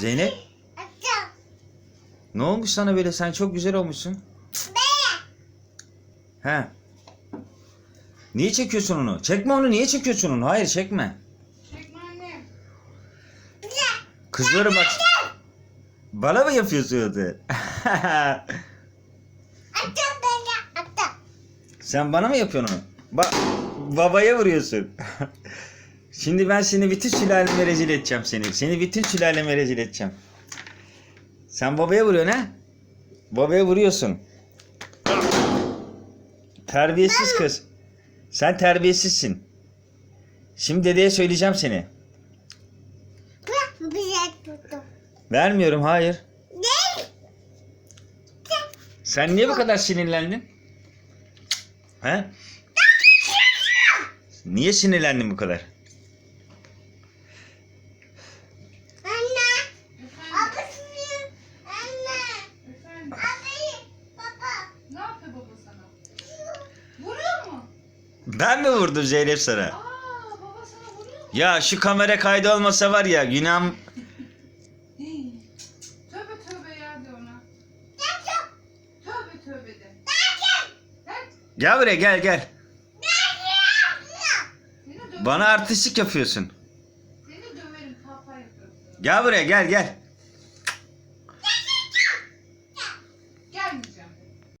Zeynep ne olmuş sana böyle? Sen çok güzel olmuşsun. He. Niye çekiyorsun onu? Çekme onu. Niye çekiyorsun onu? Hayır çekme. Kızlara bak. Bana mı yapıyorsun. Sen bana mı yapıyorsun onu? Bak babaya vuruyorsun. Şimdi ben seni bütün sülaleme rezil edeceğim seni. Seni bütün sülaleme rezil edeceğim. Sen babaya vuruyorsun ha? Babaya vuruyorsun. Terbiyesiz kız. Sen terbiyesizsin. Şimdi dedeye söyleyeceğim seni. Şey. Vermiyorum hayır. Sen niye bu kadar sinirlendin? He? Niye sinirlendin bu kadar? Anne. Efendim. Abisi. Anne. Efendim. Abi. Baba. Ne yapıyor baba sana? Vuruyor mu? Ben mi vurdum Zeynep sana? Aa baba sana vuruyor mu? Ya şu kamera kaydı olmasa var ya günahım... Tövbe tövbe ya de ona. Tövbe tövbe de. Gel buraya gel gel. Seni döverim. Bana artistlik yapıyorsun. Seni döverim. Hata yapıyorsun. Gel buraya gel gel.